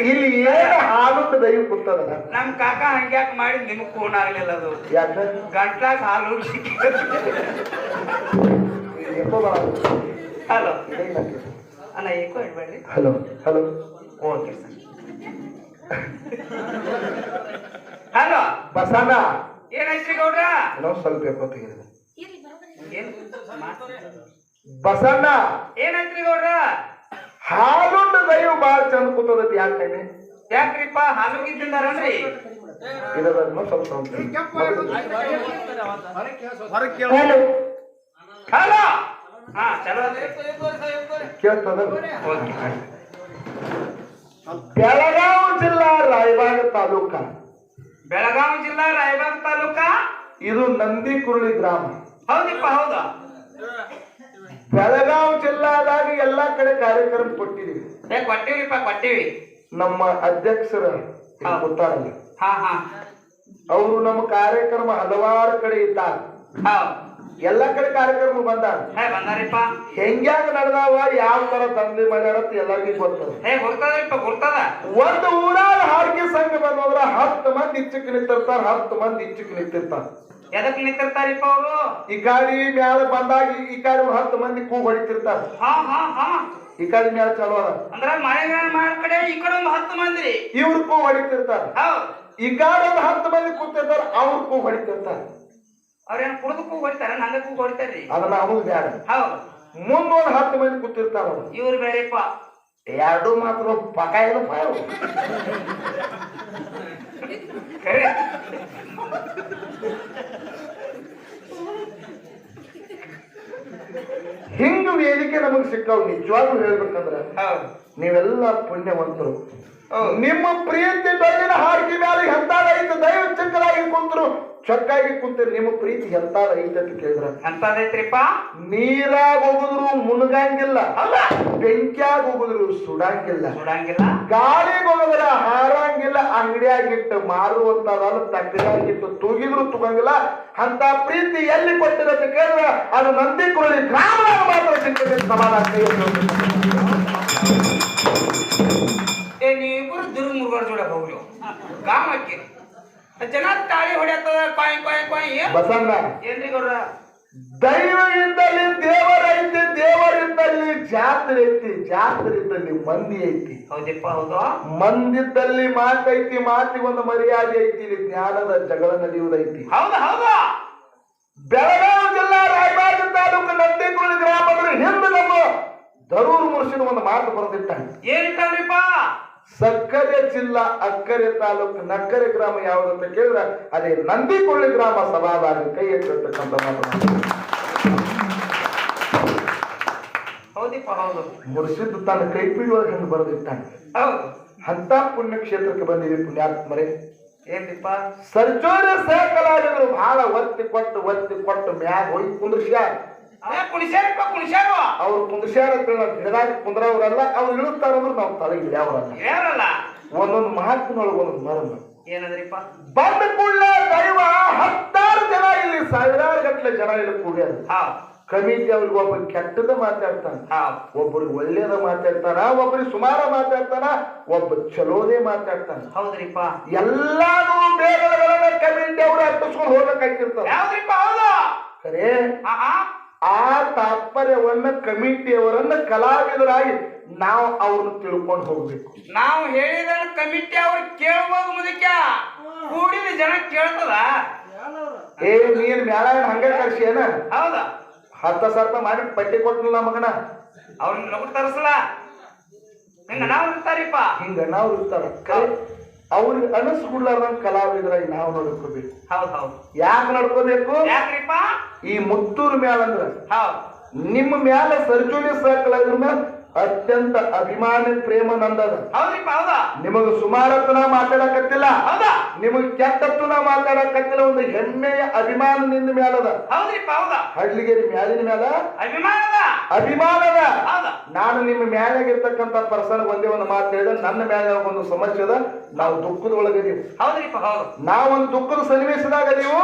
ಇಲ್ಲಿ ಏನು ಹಾಲು ದೈವ ಕೂತದ ನಮ್ ಕಾಕ ಹಂಗ್ಯಾಕ್ ಮಾಡಿ ನಿಮಗ್ ಫೋನ್ ಆಗ್ಲಿಲ್ಲ ಅದು. ಯಾಕ? ಗಂಟ್ಲಾಗ ಹಾಲು ಹಲೋ ಅಣ್ಣ ಏಕೋ ಹೇಳ್ಬೇಡ್ರಿ hello hello. Okay sir. Hello. Basanna. ಏನಾಯ್ತ್ರಿ ಗೌಡ್ರ? ನಾವು ಸ್ವಲ್ಪ ಏನ್? ಬಸಣ್ಣ. ಏನಾಯ್ತ್ರಿ ಗೌಡ್ರ? ಹಾಲುಂಡ ದೈವ ಬಾಳ ಚಂದ ಕೂತದತಿ ಯಾಕೆ ಯಾಕ್ರಿಪ್ಪ? ಹಾಲು ಗಿದ್ದಿದ್ದಾರನ್ರಿ ಇದನ್ನು ಸ್ವಲ್ಪ ಸ್ವಲ್ಪ ಹಲೋ ಹಲೋ? ಹಾ ಚಲೋ ಕೇಳ್ತದ? ಬೆಳಗಾವಿ ಜಿಲ್ಲಾ ರಾಯಬಾಗ ತಾಲೂಕ. ಬೆಳಗಾವಿ ಜಿಲ್ಲಾ ರಾಯಬಾಗ ತಾಲೂಕ? ಇದು ನಂದಿ ಕುರುಳಿ ಗ್ರಾಮ. ಹೌದಿಪ್ಪ ಹೌದಾ? ಬೆಳಗಾವಿ ಜಿಲ್ಲಾದಾಗ ಎಲ್ಲಾ ಕಡೆ ಕಾರ್ಯಕ್ರಮ ಕೊಟ್ಟಿದೀವಿ ಏ ಕೊಟ್ಟಿವಿಪ್ಪ ಕೊಟ್ಟಿವಿ. ನಮ್ಮ ಅಧ್ಯಕ್ಷರ ಗೊತ್ತಾರಲ್ಲ ಹಾ ಹಾ. ಅವರು ನಮ್ಮ ಕಾರ್ಯಕ್ರಮ ಹಲವಾರು ಕಡೆ ಇದ್ದಾರೆ. ಹೌದ್ ಎಲ್ಲಾ ಕಡೆ ಕಾರ್ಯಕ್ರಮ ಬಂದಾರ. ಹೇ ಬಂದಾರಿಪ್ಪ. ಹೆಂಗ್ಯಾಗ ನಡೆದಾವ ಯಾವ ತರ ತಂದೆ ಮಾಡ್ಯಾರ ಅಂತ ಎಲ್ಲರಿಗೂ ಗೊತ್ತದ. ಹೇ ಗುರ್ತದಪ್ಪ ಗುರ್ತದ. ಒಂದು ಊರಾಗ ಹಾಡಿಗೆ ಸಂಘ ಬಂದ್ರ ಹತ್ತು ಮಂದಿ ಇಚ್ಚಕ್ ನಿಂತಿರ್ತಾರ ಹತ್ತು ಮಂದಿ ಇಚ್ಚಕ್ ನಿಂತಿರ್ತಾರ. ಎದಕ್ ನಿಂತಿರ್ತಾರಿಪ್ಪ ಅವರು? ಈ ಗಾಡಿ ಮ್ಯಾಲ ಬಂದಾಗ ಈ- ಗಾಡಿ ಹತ್ತು ಮಂದಿ ಕೂ ಹೊಡಿತಿರ್ತಾರ. ಹಾ ಹಾ ಹಾ. ಈ ಗಾಡಿ ಮ್ಯಾಲ ಚಲೋ ಅದ. ಅಂದ್ರ ಮಳೆಗಾಲ ಮಾಡ ಕಡೆ ಈ ಕಡೆ ಒಂದು ಹತ್ತು ಮಂದಿ. ಇವ್ರ ಕೂ ಹೊಡಿತಿರ್ತಾರ. ಈ ಗಾಡಿ ಒಂದು ಹತ್ತು ಮಂದಿ ಕೂತಿರ್ತಾರ ಅವ್ರ ಕೂ ಹೊಡಿತಿರ್ತಾರ. ಅವ್ರೇನ್ ಕುಡಿದು ಕೂ ಹೊಡಿತಾರ ನಂಗ ಕೂಗ್ ಹೊಡಿತಾರ್ರಿ. ಅದನ್ನ ಅವ್ರು ಬ್ಯಾಡ. ಹೌದು. ಮುಂದ್ ಒಂದ್ ಹತ್ತು ಮಂದಿ ಕೂತಿರ್ತಾರ ಇವ್ರು ಬೇರೆಪ್ಪ ಎರಡು ಮಾತ್ರ ಪಕ ಇವು? ಖರೆ ಹಿಂಗ್ ವೇದಿಕೆ ನಮಗ್ ಸಿಕ್ಕವ್ ನಿಜವಾಗ್ಲೂ ಹೇಳ್ಬೇಕಂದ್ರೆ ನೀವೆಲ್ಲ ಪುಣ್ಯವಂತರು. ನಿಮ್ಮ ಪ್ರೀತಿ ಬೆಳ್ಳಿನ ಹಾಡಿಕೆ ಮೇಲೆ ಎಂತಾದೈತೆ ದೈವ ಚಕ್ಕರಾಗಿ ಕುಂತರು ಚಕ್ಕಾಗಿ ಕುಂತರು ನಿಮ್ಮ ಪ್ರೀತಿ ಎಂತಾದೈತೆ ಅಂತ ಕೇಳಿದ್ರ? ಎಂತಾದೈತ್ರಿಪ್ಪ ನೀರಾಗ ಹೋಗುದ್ರು ಮುಣಗಂಗಿಲ್ಲ. ಅಲ್ಲ. ಬೆಂಕಿಯಾಗ ಹೋಗುದ್ರು ಸುಡಂಗಿಲ್ಲ. ಸುಡಂಗಿಲ್ಲ. ಗಾಳಿಗೆ ಹೋಗುದ್ರ ಹಾರಂಗಿಲ್ಲ. ಅಂಗಡಿಯಾಗಿಟ್ಟು ಮಾರುವಂತದಲ್ಲ ತಕ್ಕಡಿಯಾಗಿಟ್ಟು ತೂಗಿದ್ರು ತುಗಂಗಿಲ್ಲ. ಅಂತ ಪ್ರೀತಿ ಎಲ್ಲಿ ಕೊಟ್ಟಿರತ್ತೆ ಕೇಳಿದ್ರ? ಅದು ನಂದಿ ಕುರಳಿ ಗ್ರಾಮದಾಗ ಮಾತ್ರ ಸಿಗ್ತದೆ ಸಮಾಧಾನ ಗಾಮಕ್ಕೆ. ಜನ ತಾಳಿ ಹೊಡೆಯತ್ತದ ಕಾಯಿ ಕಾಯಿ ಕಾಯಿ ಬಸಣ್ಣ. ಏನ್ರಿ ಗೌರ ದೈವ ದೇವರೈತಿ ದೇವರಿದ್ದಲ್ಲಿ ಜಾತ್ರೆ ಐತಿ ಜಾತ್ರೆ ಇದ್ದಲ್ಲಿ ಮಂದಿ ಐತಿ. ಹೌದಪ್ಪ ಹೌದು. ಮಂದಿದ್ದಲ್ಲಿ ಮಾತೈತಿ ಮಾತಿಗೊಂದು ಮರ್ಯಾದೆ ಐತಿ ಇಲ್ಲಿ ಜ್ಞಾನದ ಜಗಳ ನಡೆಯುವುದೈತಿ. ಹೌದು ಹೌದು. ಬೆಳಗಾವಿ ಜಿಲ್ಲಾ ರಾಯಬಾಗ ತಾಲೂಕು ನಂದಿಗುಳಿ ಗ್ರಾಮದಲ್ಲಿ ಹಿಂದೆ ನಮ್ಮ ದರೂರು ಮುರ್ಷಿನ ಒಂದು ಮಾತು ಬರೆದಿಟ್ಟ ಏನಿಟ್ಟವ್ರಿಪ್ಪ ಸಕ್ಕರೆ ಜಿಲ್ಲಾ ಅಕ್ಕರೆ ತಾಲೂಕು ನಕ್ಕರೆ ಗ್ರಾಮ ಯಾವುದಂತ ಕೇಳಿದ್ರೆ ಅದೇ ನಂದಿಕೊಳ್ಳಿ ಗ್ರಾಮ ಸಭಾದಾರಿ ಕೈ ಎತ್ತಿರ್ತಕ್ಕಂಥ ಮುರ್ಷಿದ್ ತನ್ನ ಕೈಪಿಡಿ ಒಳಗೆ ಹಿಂದೆ ಬರೆದಿಟ್ಟಾನೆ. ಅಂತ ಪುಣ್ಯಕ್ಷೇತ್ರಕ್ಕೆ ಬಂದಿದೆ ಪುಣ್ಯಾತ್ಮರೇ ಏನಿಪ್ಪ ಸರ್ಜೋರ ಸಹ ಕಲಾವಿದರು ಬಹಳ ಒತ್ತಿ ಕೊಟ್ಟು ಒತ್ತಿ ಕೊಟ್ಟು ಮ್ಯಾಗ ಹೋಗಿ ಕುಂದ್ರಿಸ್ಯಾರ. ಕುಣಿಸ್ಯಾರಪ್ಪ ಕುಣಿಸ್ಯಾರು ಅವ್ರು ಕುಂದ್ರಿಸ್ಯಾರ ಗಿಡದಾಗ ಕುಂದ್ರವ್ರಲ್ಲ ಅವ್ರು ಇಳಿಸ್ತಾರಂದ್ರೆ ನಾವು ತಲೆ ಇಳಿಯವ್ರಲ್ಲ ಒಂದೊಂದು ಮಹಾತ್ಮನೊಳಗೆ ಒಂದೊಂದು ಮರಣ ಏನದ್ರಿಪ್ಪ? ಬಂದ ಕೂಡಲ ದೈವ ಹತ್ತಾರು ಜನ ಇಲ್ಲಿ ಸಾವಿರಾರು ಗಟ್ಟಲೆ ಜನ ಇಲ್ಲಿ ಕೂಡ್ಯಾರ ಹೌದ್ ಕಮಿಟಿ ಅವ್ರಿಗೆ ಒಬ್ಬ ಕೆಟ್ಟದ ಮಾತಾಡ್ತಾನ. ಹೌದ್ ಒಬ್ಬರಿಗೆ ಒಳ್ಳೇದ ಮಾತಾಡ್ತಾನ ಒಬ್ಬರಿಗೆ ಸುಮಾರ ಮಾತಾಡ್ತಾನ ಒಬ್ಬ ಚಲೋದೇ ಮಾತಾಡ್ತಾನ. ಹೌದ್ರಿಪ್ಪ. ಎಲ್ಲಾನು ಬೇಗಗಳನ್ನ ಕಮಿಟಿ ಅವರು ಅಟ್ಟಿಸ್ಕೊಂಡು ಹೋಗ್ಬೇಕಾಗಿರ್ತದ ಯಾವ್ದ್ರಿಪ್ಪ ಆ ಖರೇ? ಆ ತಾತ್ಪರ್ಯವನ್ನು ಕಮಿಟಿಯವರನ್ನು ಕಲಾವಿದರಾಗಿ ನಾವು ಅವ್ರನ್ನ ತಿಳ್ಕೊಂಡು ಹೋಗ್ಬೇಕು. ನಾವು ಹೇಳಿದ ಕಮಿಟಿ ಅವ್ರು ಕೇಳ್ಬೋದು ಮುದಕ್ಯ. ಕೂಡಿದ ಜನ ಕೇಳ್ತದ. ಏ ನೀನ್ ಮ್ಯಾಲ ಹಂಗ ಕರ್ಸಿ ಏನ ಹೌದಾ. ಹತ್ತ ಸರ್ಪ ಮಾಡಿ ಪಟ್ಟಿ ಕೊಟ್ಟಲ್ಲ ಮಗನ? ಅವ್ರನ್ನ ನಮ್ಗೆ ತರಿಸಲ್ಲ. ಹಿಂಗ ನಾವು ಇರ್ತಾರಿಪ್ಪ ಹಿಂಗ ನಾವು ಇರ್ತಾರ ಅವ್ರಿಗೆ ಅನಿಸ್ಕೊಡ್ಲಾರ್ದಂಗ ಕಲಾವಿದರಾಗಿ ನಾವು ನೋಡ್ಕೋಬೇಕು. ಹೌದ್ ಹೌದ್. ಯಾಕೆ ನಡ್ಕೋಬೇಕು? ಯಾಕ್ರಿಪ್ಪ? ಈ ಮುತ್ತೂರ್ ಮ್ಯಾಲ ಅಂದ್ರ ಹೌದ್. ನಿಮ್ಮ ಮ್ಯಾಲ ಸರ್ಜುನಿ ಸಹ ಕಲಾವಿದ್ರ ಮ್ಯಾಲ ಅತ್ಯಂತ ಅಭಿಮಾನಿ ಪ್ರೇಮ ನಂದದ. ಹೌದ್ರಿಪ್ಪ ಹೌದಾ? ನಿಮಗ ಸುಮಾರತ್ತನ ಮಾತಾಡಕತ್ತಿಲ್ಲ. ಹೌದಾ? ನಿಮಗ್ ಕೆಟ್ಟತ್ತು ನಾ ಮಾತಾಡಕತ್ತಿಲ್ಲ ಒಂದು ಹೆಮ್ಮೆಯ ಅಭಿಮಾನ ನಿನ್ನ ಮ್ಯಾಲದ. ಹೌದ್ರಿಪ್ಪ ಹೌದಾ? ಮ್ಯಾಲಿನ ಮ್ಯಾಲ? ಅಭಿಮಾನದ? ಅಭಿಮಾನದ? ನಾನು ನಿಮ್ಮ ಮ್ಯಾಲಾಗಿರ್ತಕ್ಕಂತ ಪರ್ಸನ್ ಒಂದೇ ಒಂದು ಮಾತು ಹೇಳಿದ್ರೆ ನನ್ನ ಮ್ಯಾಲ ಒಂದು ಸಮಸ್ಯೆ ಅದ ನಾವು ದುಃಖದ ಒಳಗದೀವಿ ಹೌದ್ರಿಪ್ಪ ಹೌದು. ನಾವೊಂದು ದುಃಖದ ಸನ್ನಿವೇಶದಾಗ ನೀವು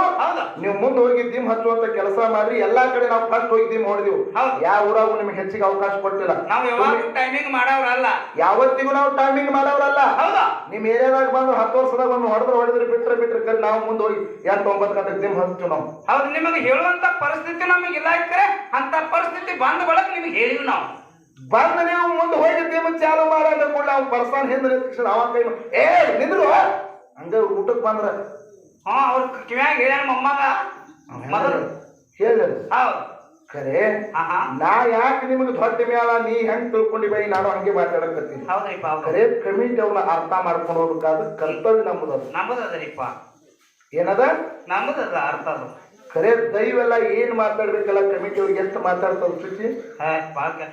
ನೀವು ಮುಂದೆ ಹೋಗಿ ದಿಮ್ ಹಚ್ಚುವಂತ ಕೆಲಸ ಮಾಡ್ರಿ ಎಲ್ಲಾ ಕಡೆ ನಾವು ಫಸ್ಟ್ ಹೋಗಿ ದಿಮ್ ಹೊಡೆದಿವು. ಯಾವ ಊರಾಗೂ ನಿಮ್ಗೆ ಹೆಚ್ಚಿಗೆ ಅವಕಾಶ ಕೊಟ್ಟಿಲ್ಲ. ನಾವು ಯಾವಾಗ ಟೈಮಿಂಗ್ ಮಾಡವ್ರಲ್ಲ ಯಾವತ್ತಿಗೂ ನಾವು ಟೈಮಿಂಗ್ ಮಾಡವ್ರಲ್ಲ. ಹೌದಾ. ನಿಮ್ ಏರಿಯಾದಾಗ ಬಂದು ಹತ್ತು ವರ್ಷದಾಗ ಬಂದು ಹೊಡೆದ್ರೆ ಹೊಡೆದ್ರೆ ಬಿಟ್ರೆ ಬಿಟ್ರೆ ಕಲ್ ನಾವು ಮುಂದೆ ಹೋಗಿ ಎಂಟು ಒಂಬತ್ತು ಗಂಟೆಗೆ ದಿನ ಹಚ್ಚು ನಾವು. ಹೌದು ನಿಮಗೆ ಹೇಳುವಂತ ಪರಿಸ್ಥಿತಿ ನಮಗೆ ಇಲ್ಲ ಇದ್ರೆ ಅಂತ ಪರಿಸ್ಥಿತಿ ಬಂದ ಬಳಕ ನಿಮಗೆ ಹೇಳಿವಿ ನಾವು. ಬಂದ ನೀವು ಮುಂದೆ ಹೋಗಿ ದಿನ ಚಾಲು ಮಾಡೋದ್ರ ಕೂಡ ನಾವು ಪರ್ಸನ್ ಹಿಂದಿನ ತಕ್ಷಣ ಅವ ಕೈ ಏ ನಿಂದ್ರು? ಹಂಗ ಊಟಕ್ಕೆ ಬಂದ್ರ. ಹಾ ಅವ್ರ ಕಿವ್ಯಾಗ ಹೇಳ್ಯಾನ ಮೊಮ್ಮಗ. ಮೊದಲು. ಹೇಳಿ ಹೌದು. ಖರೆ ನಾ ಯಾಕೆ ನಿಮಗೆ ದೊಡ್ಡ ಮ್ಯಾಲ ನೀ ಹೆಂಗ್ ತಿಳ್ಕೊಂಡಿ ಬೈ? ನಾನು ಹಂಗೆ ಮಾತಾಡಕತ್ತೀನಿ. ಹೌದ್ರಿಪ್ಪ ಹೌದು. ಖರೆ ಕಮಿಟಿ ಅವ್ನ ಅರ್ಥ ಮಾಡ್ಕೊಂಡು ಹೋಗ್ಬೇಕಾದ ಕರ್ತವ್ಯ ನಮ್ಮದು ಅದು. ನಂಬುದದ್ರಿಪ್ಪ ಏನದ? ನಮ್ಮದದ ಅರ್ಥ ಅದು. ಖರೆ ದೈವೆಲ್ಲ ಏನ್ ಮಾತಾಡ್ಬೇಕಲ್ಲ ಕಮಿಟಿ ಅವ್ರಿಗೆ ಎಷ್ಟು ಮಾತಾಡ್ತಾವ್ ಸುಚಿ ಭಾಳ ಕೆಟ್ಟ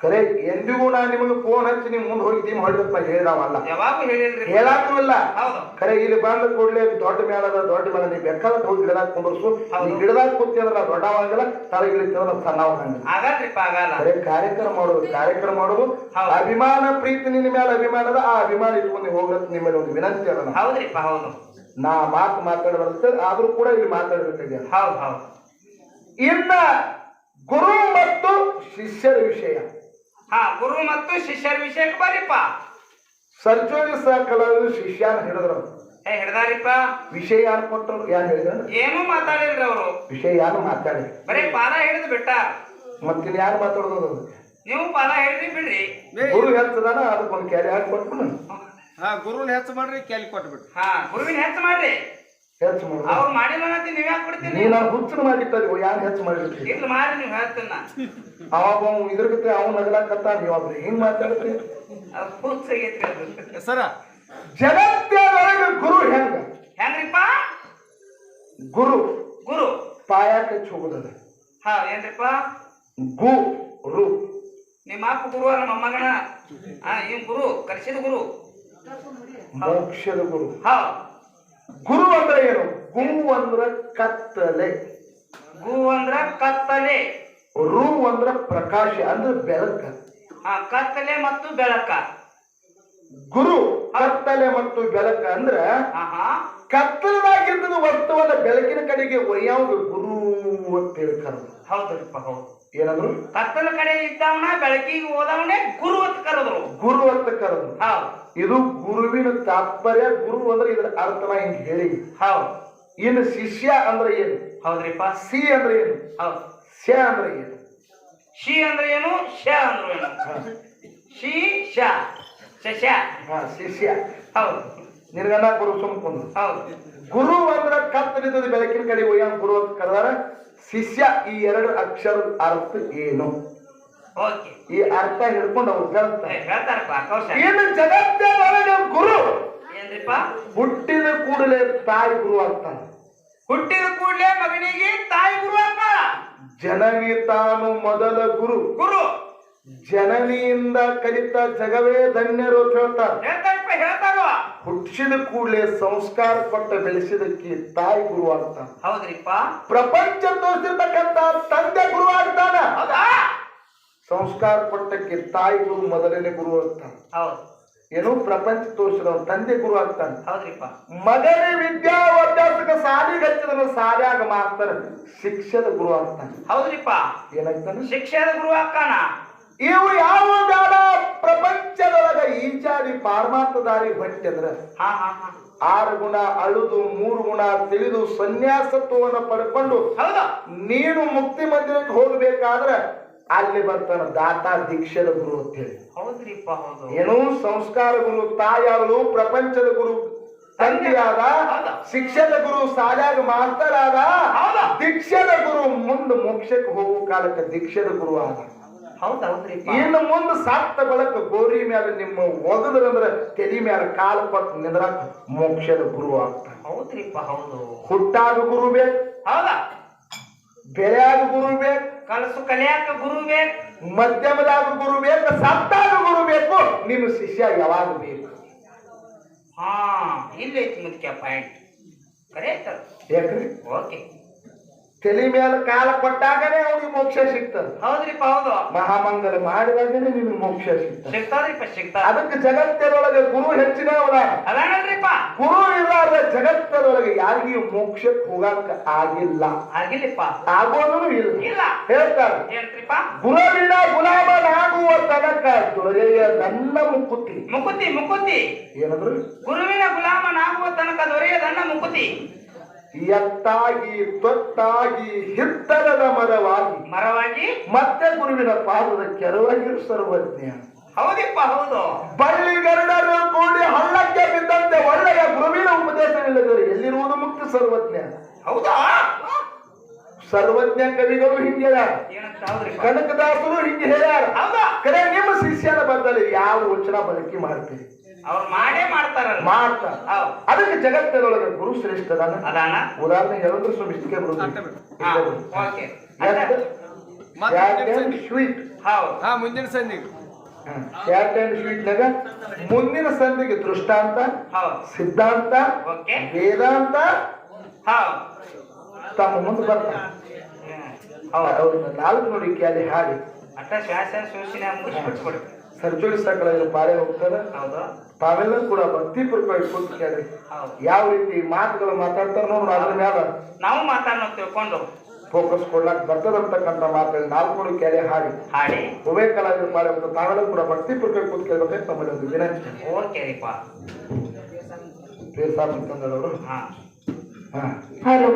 ಖರೆ ಎಂದಿಗೂ ನಾ ನಿಮಗೆ ಫೋನ್ ಹಚ್ಚಿ ನಿಮ್ ಮುಂದೆ ಹೋಗಿ ನಿಮ್ಮ ಹೊಡೆದಪ್ಪ ಹೇಳಿದಾವಲ್ಲ ಯಾವಾಗ ಹೇಳಿಲ್ರಿ. ಹೇಳಾಕು ಇಲ್ಲ. ಖರೆ ಇಲ್ಲಿ ಬಂದ ಕೂಡಲೇ ದೊಡ್ಡ ಮೇಳದ ದೊಡ್ಡ ಮೇಳ ನೀ ಬೇಕಾದ ಹೋಗಿ ಗಿಡದಾಗ ಕುಂದರ್ಸು. ಹೌದು. ನೀ ಗಿಡದಾಗ ಕೂತಿ ಅಂದ್ರೆ ನಾವು ದೊಡ್ಡವಾಗಲ್ಲ ತಲೆಗಿಳಿತಂದ್ರೆ ಸಣ್ಣವಾಗಂಗಿಲ್ಲ ಆಗಲ್ರಿಪ್ಪ ಆಗಲ್ಲ. ಖರೆ ಕಾರ್ಯಕ್ರಮ ಮಾಡೋದು ಕಾರ್ಯಕ್ರಮ ಮಾಡೋದು. ಅಭಿಮಾನ ಪ್ರೀತಿ ನಿನ್ನ ಮೇಲೆ ಅಭಿಮಾನದ ಆ ಅಭಿಮಾನ ಇಟ್ಕೊಂಡು ಹೋಗ್ಲತ್ತ ನಿಮ್ಮ ಮೇಲೆ ಒಂದು ವಿನಂತಿ ಅದ ನಾ. ಹೌದ್ರಿಪ್ಪ ಹೌದು. ನಾ ಮಾತು ಮಾತಾಡಬಾರ್ದು ಆದ್ರೂ ಕೂಡ ಇಲ್ಲಿ ಮಾತಾಡಬೇಕಾಗಿದೆ. ಹೌದು ಹೌದು. ಇನ್ನ ಗುರು ಮತ್ತು ಶಿಷ್ಯರ ವಿಷಯ. ಹಾ ಗುರು ಮತ್ತು ಶಿಷ್ಯರ ವಿಷಯಕ್ಕೆ ಬರೀಪ ಸರ್ಜೋಗಿ ಸಾಕಲ ಕಲಾವಿದರು ಶಿಷ್ಯನ ಹಿಡಿದ್ರು. ಏ ಹಿಡ್ದಾರಿಪ್ಪ. ವಿಷಯ ಯಾರು ಕೊಟ್ಟರು? ಯಾರು ಹೇಳಿದ್ರು? ಏನು ಮಾತಾಡಿಲ್ರಿ ಅವರು? ವಿಷಯ ಯಾರು ಮಾತಾಡಿ? ಬರೀ ಪಾದ ಹಿಡಿದು ಬಿಟ್ಟ. ಮತ್ತಿನ್ ಯಾರು ಮಾತಾಡೋದು? ನೀವು ಪಾದ ಹಿಡಿದ್ರಿ ಬಿಡ್ರಿ. ಗುರು ಹೇಳ್ತದಾನ ಅದಕ್ಕೊಂದು ಕ್ಯಾರಿ ಹಾಕಿ ಕೊಟ್ಟು ಹಾ ಗುರುನ್ ಹೆಚ್ಚು ಮಾಡ್ರಿ ಕೇಳಿ ಕೊಟ್ಬಿಟ್ಟು. ಹಾ ಗುರುವಿನ ಹೆಚ್ಚು ಮಾಡ್ರಿ. ಹೆಚ್ಚು ಮಾಡ್ರಿ. ಅವ್ರು ಮಾಡಿಲ್ಲ ಅನ್ನತ್ತಿ ನೀವ್ ಯಾಕೆ ಬಿಡ್ತೀನಿ ನೀ ನಾನು ಹುಚ್ಚು ಮಾಡಿಟ್ಟಲ್ಲಿ ಯಾರು ಹೆಚ್ಚು ಮಾಡಿರ್ತೀವಿ ಇಲ್ಲ ಮಾಡಿ ನೀವು ಹೇಳ್ತೀನ ಅವಾಗ ಅವ್ನು ಇದ್ರ ಜೊತೆ ಅವ್ನು ನಗಲಾಕತ್ತ ನೀವು ಒಬ್ರು ಹಿಂಗ್ ಮಾತಾಡ್ತೀವಿ ಅದು ಹುಚ್ಚ ಆಗೈತ್ರಿ ಅದು. ಸರ. ಜಗತ್ತೊಳಗೆ ಗುರು ಹೆಂಗ? ಹೆಂಗ್ರಿಪ್ಪ? ಗುರು. ಗುರು. ಪಾಯಕ್ಕೆ ಹೋಗುದದ. ಹಾ ಏನ್ರಿಪ್ಪ? ಗು ರು. ನಿಮ್ಮ ಅಪ್ಪ ಗುರು ನಮ್ಮ ಮಗನ ಹಾ ಇವ್ ಗುರು ಕರ್ಸಿದ ಗುರು. ಮೋಕ್ಷದ ಗುರು. ಹಾ. ಗುರು ಅಂದ್ರೆ ಏನು? ಗು ಅಂದ್ರ ಕತ್ತಲೆ. ಗು ಅಂದ್ರ ಕತ್ತಲೆ. ರು ಅಂದ್ರ ಪ್ರಕಾಶ ಅಂದ್ರೆ ಬೆಳಕ. ಕತ್ತಲೆ ಮತ್ತು ಬೆಳಕ. ಗುರು ಕತ್ತಲೆ ಮತ್ತು ಬೆಳಕ ಅಂದ್ರ ಕತ್ತಲದಾಗಿರ್ತದ ವಸ್ತುವನ್ನ ಬೆಳಕಿನ ಕಡೆಗೆ ಒಯ್ಯಾವ ಗುರು ಅಂತ ಹೇಳ್ತಾರೆ. ಹೌದಪ್ಪ ಹೌದು. ಏನಂದ್ರು? ಕತ್ತಲ ಕಡೆ ಇದ್ದವನ ಬೆಳಕಿಗೆ ಹೋದವನೇ ಗುರು. ಕರೆದ್ರು. ಗುರು ಅಂತ ಕರೆದ್ರು. ಹೌದು ಇದು ಗುರುವಿನ ತಾತ್ಪರ್ಯ ಗುರು ಅಂದ್ರೆ ಇದ್ರ ಅರ್ಥನ ಹಿಂಗ್ ಹೇಳಿ ಹೌದು ಇನ್ನು ಶಿಷ್ಯ ಅಂದ್ರೆ ಏನು? ಹೌದ್ರಿಪ್ಪ. ಸಿ ಅಂದ್ರೆ ಏನು? ಹೌದು ಶ ಅಂದ್ರೆ ಏನು? ಶಿ ಅಂದ್ರೆ ಏನು? ಶ ಅಂದ್ರೆ ಏನು. ಶಿ. ಶ ಶಶ ಹಾ ಶಿಷ್ಯ ಹೌದು. ನಿನಗನ್ನ ಗುರು ಸುಮ್ಕೊಂಡು ಹೌದು. ಗುರು ಅಂದ್ರೆ ಕತ್ತಲಿದ್ದದ ಬೆಳಕಿನ ಕಡೆ ಒಯ್ಯಾವ ಗುರು ಅಂತ ಕರೆದಾರ. ಶಿಷ್ಯ ಈ ಎರಡು ಅಕ್ಷರದ ಅರ್ಥ ಏನು? ಈ ಅರ್ಥ ಹಿಡ್ಕೊಂಡು ಅವ್ರು ಹೇಳ್ತಾರೆ. ಹೇಳ್ತಾರಪ್ಪ ಏನ ಇನ್ನು ಜಗತ್ತಿನೊಳಗೆ ಗುರು. ಏನ್ರಿಪ್ಪ? ಹುಟ್ಟಿದ ಕೂಡಲೇ ತಾಯಿ ಗುರು ಆಗ್ತಾನೆ. ಹುಟ್ಟಿದ ಕೂಡಲೇ ಮಗನಿಗೆ ತಾಯಿ ಗುರು ಅಪ್ಪ. ಜನನಿ ತಾನು ಮೊದಲ ಗುರು. ಗುರು. ಜನನಿಯಿಂದ ಕಲಿತ ಜಗವೇ ಧನ್ಯರು ಅಂತ ಹೇಳ್ತಾರೆ. ಹುಟ್ಟಿದ ಹೇಳ್ತಾರ. ಹುಟ್ಟಿಸಿದ ಕೂಡಲೇ ಸಂಸ್ಕಾರ ಕೊಟ್ಟ ಬೆಳೆಸಿದಕ್ಕೆ ತಾಯಿ ಗುರು ಆಗ್ತಾನೆ. ಹೌದ್ರಿಪ್ಪ. ಪ್ರಪಂಚ ತೋರಿಸಿರ್ತಕ್ಕಂತ ತಂದೆ ಗುರು ಆಗ್ತಾನ. ಹೌದಾ? ಸಂಸ್ಕಾರ ಕೊಟ್ಟಕ್ಕೆ ತಾಯಿ ಗುರು ಮೊದಲನೇ ಗುರು ಆಗ್ತಾನೆ ಹೌದು. ಏನು ಪ್ರಪಂಚ ತೋರಿಸಿದ ತಂದೆ ಗುರು ಆಗ್ತಾನೆ. ಹೌದ್ರಿಪ್ಪ. ವಿದ್ಯಾ ವಿದ್ಯಾಭ್ಯಾಸಕ್ಕೆ ಸಾಲಿಗೆ ಹಚ್ಚಿದ ಸಾಲ್ಯಾಗ ಮಾಸ್ತರ ಶಿಕ್ಷದ ಗುರು ಆಗ್ತಾನೆ. ಹೌದ್ರಿಪ್ಪ. ಏನಾಗ್ತಾನೆ? ಶಿಕ್ಷದ ಗುರು ಆಗ್ತಾನ. ಇವು ಯಾವ ಬೇಡ? ಪ್ರಪಂಚದೊಳಗ ಈಚಾರಿ ಪಾರಮಾರ್ಥದಾರಿ ಹೊಂಟಿದ್ರ ಆರು ಗುಣ ಅಳುದು ಮೂರು ಗುಣ ತಿಳಿದು ಸನ್ಯಾಸತ್ವವನ್ನು ಪಡ್ಕೊಂಡು ನೀನು ಮುಕ್ತಿ ಮಂದಿರಕ್ಕೆ ಹೋಗ್ಬೇಕಾದ್ರ ಅಲ್ಲಿ ಬರ್ತಾನ ದಾತಾ ದೀಕ್ಷದ ಗುರು ಅಂತ ಹೇಳಿ. ಹೌದ್ರಿಪ್ಪ ಹೌದು ಏನು ಸಂಸ್ಕಾರ ಗುರು ತಾಯಾವಳು ಪ್ರಪಂಚದ ಗುರು ತಂದೆಯಾದ? ಶಿಕ್ಷದ ಗುರು ಸಾಲಾಗ ಮಾಸ್ತರಾದ ಆದ ದೀಕ್ಷದ ಗುರು ಮುಂದೆ ಮೋಕ್ಷಕ್ಕೆ ಹೋಗೋ ಕಾಲಕ್ಕೆ ದೀಕ್ಷದ ಗುರು ಆದ. ಇನ್ನು ಮುಂದೆ ಸತ್ತ ಬಳಕ ಗೋರಿ ಮ್ಯಾಲ ನಿಮ್ಮ ಒಗದ್ರಂದ್ರ ತೆಲಿ ಮೇಲೆ ಕಾಲ ಕೊಟ್ಟು ನಿಂದ್ರ ಮೋಕ್ಷದ ಗುರು ಆಗ್ತಾನೆ. ಹೌದ್ರಿಪ್ಪ ಹೌದು. ಹುಟ್ಟಾಗ ಗುರು ಬೇಕು ಹೌದಾ? ಬೆಳೆಯಾಗ ಗುರು ಬೇಕು ಕಲಸು ಕಲಿಯಾಕ ಗುರು ಬೇಕು. ಮಧ್ಯಮದಾಗ ಗುರು ಬೇಕು ಸತ್ತಾಗ ಗುರು ಬೇಕು. ನಿಮ್ಮ ಶಿಷ್ಯ ಯಾವಾಗ ಬೇಕು? ಹಾ ಇಲ್ಲಿ ಐತಿ ಮುದ್ಕೆ ಪಾಯಿಂಟ್ ಕರೆ ಐತಲ್ಲ ಯಾಕ್ರಿ ಓಕೆ ತಲೆ ಮೇಲೆ ಕಾಲ ಕೊಟ್ಟಾಗನೇ ಅವನಿಗೆ ಮೋಕ್ಷ ಸಿಗ್ತದೆ. ಹೌದ್ರಿಪ್ಪ ಹೌದು. ಮಹಾಮಂಗಲ ಮಾಡಿದಾಗನೇ ನಿಮಗೆ ಮೋಕ್ಷ ಸಿಗ್ತದೆ. ಅದಕ್ಕೆ ಜಗತ್ತರೊಳಗೆ ಗುರು ಹೆಚ್ಚಿನವನ. ಅದಾನಲ್ರಿಪ್ಪ. ಗುರು ಇಲ್ಲಾರ ಜಗತ್ತಿನೊಳಗೆ ಯಾರಿಗೂ ಮೋಕ್ಷಕ್ಕೆ ಹೋಗಕ್ಕ ಆಗಿಲ್ಲ. ಆಗಿಲ್ಲಪ್ಪ. ಆಗೋನು ಇಲ್ಲ. ಇಲ್ಲ. ಹೇಳ್ತಾರೆ. ಹೇಳ್ರಿಪ್ಪ ಗುರುವಿನ ಗುಲಾಮನಾಗುವ ತನಕ ದೊರೆಯ ನನ್ನ ಮುಕುತಿ. ಮುಕುತಿ ಮುಕುತಿ. ಏನಂದ್ರು? ಗುರುವಿನ ಗುಲಾಮನಾಗುವ ತನಕ ದೊರೆಯದನ್ನ ಮುಕುತಿ. ಎತ್ತಾಗಿ ತೊಟ್ಟಾಗಿ ಹಿತ್ತಲದ ಮರವಾಗಿ. ಮರವಾಗಿ? ಮತ್ತೆ ಗುರುವಿನ ಪಾದದ ಕೆರವಾಗಿ ಸರ್ವಜ್ಞ. ಹೌದಿಪ್ಪ ಹೌದು. ಬಳ್ಳಿಗರಡರು ಕೂಡಿ ಹಳ್ಳಕ್ಕೆ ಬಿದ್ದಂತೆ ಒಳ್ಳೆಯ ಗುರುವಿನ ಉಪದೇಶವಿಲ್ಲದರು ಎಲ್ಲಿರುವುದು ಮುಕ್ತ ಸರ್ವಜ್ಞ? ಹೌದಾ? ಸರ್ವಜ್ಞ ಕವಿಗಳು ಹಿಂಗೆ ಹೇಳ್ಯಾರ. ಕನಕದಾಸರು ಹಿಂಗೆ ಹೇಳ್ಯಾರ. ಹೌದಾ? ಕರೆ ನಿಮ್ಮ ಶಿಷ್ಯನ ಬಂದಲ್ಲಿ ಯಾವ ವಚನ ಬಳಕೆ ಮಾಡ್ತೀರಿ? ಅವ್ರು ಮಾಡೇ ಮಾಡ್ತಾರ ಮಾಡ್ತಾರ. ಹೌದ್. ಅದಕ್ಕೆ ಜಗತ್ತಿನೊಳಗೆ ಗುರು ಶ್ರೇಷ್ಠ ಅದಾನ. ಉದಾಹರಣೆ ಹೇಳಿದ್ರೆ ಸ್ವಲ್ಪ ಇಷ್ಟಕ್ಕೆ ಹೌದು ಅಷ್ಟೇ ಓಕೆ. ಮತ್ತೆ ಸ್ವೀಟ್ ಹೌದು. ಹಾ ಮುಂದಿನ ಸಂಧಿಗೆ ಶಾರ್ಟ್ ಅಂಡ್ ಸ್ವೀಟ್ನಾಗ ಮುಂದಿನ ಸಂಧಿಗೆ ದೃಷ್ಟಾಂತ ಹೌದು. ಸಿದ್ಧಾಂತ ಓಕೆ. ವೇದಾಂತ ಹೌದು. ತಮ್ಮ ಮುಂದೆ ಬರ್ತಾರೆ ಹೌದು. ಅವ್ರನ್ನ ನಾಲ್ಕು ನೋಡಿ ಅಲ್ಲಿ ಹಾಡಿ. ಅಟ್ಟ ಶ್ವಾಸ ಸೂಚನೆ ಮುಗಿಸ್ಬಿಟ್ಬಿಡು ಸರ್ಜುಳಿ ಸಕಲ ಪಾರೆ ಹೋಗ್ತಾರೆ ತಾವೆಲ್ಲ ತಾವೆಲ್ಲರೂ ಕೂಡ ಭಕ್ತಿಪೂರ್ವಕವಾಗಿ ಕೂತ್ ಕೇಳ್ರಿ. ಯಾವ ರೀತಿ ಮಾತುಗಳು ಮಾತಾಡ್ತಾರ ನೋಡ್ರಿ ಅದ್ರ ಮ್ಯಾಲ ನಾವು ಮಾತಾಡೋ ತಿಳ್ಕೊಂಡು. ಫೋಕಸ್ ಕೊಡ್ಲಾಕ್ ಬರ್ತದಂತಕ್ಕಂಥ ಮಾತುಗಳು ನಾಲ್ಕು ಕೇಳಿ ಹಾಡಿ. ಹಾಡಿ. ಉಭಯ ಕಲಾವಿದರು ಪಾರೆ ಹೋಗ್ತಾರೆ ತಾವೆಲ್ಲರೂ ಕೂಡ ಭಕ್ತಿ ಪ್ರಕಾರ ಕೂತ್ ಕೇಳ್ಬೇಕಂತ ನಮ್ಮಲ್ಲಿ ಒಂದು ವಿನಂತಿ. ಅಂತಂದವರು ಹಾ. ಹಾ. ಹಲೋ.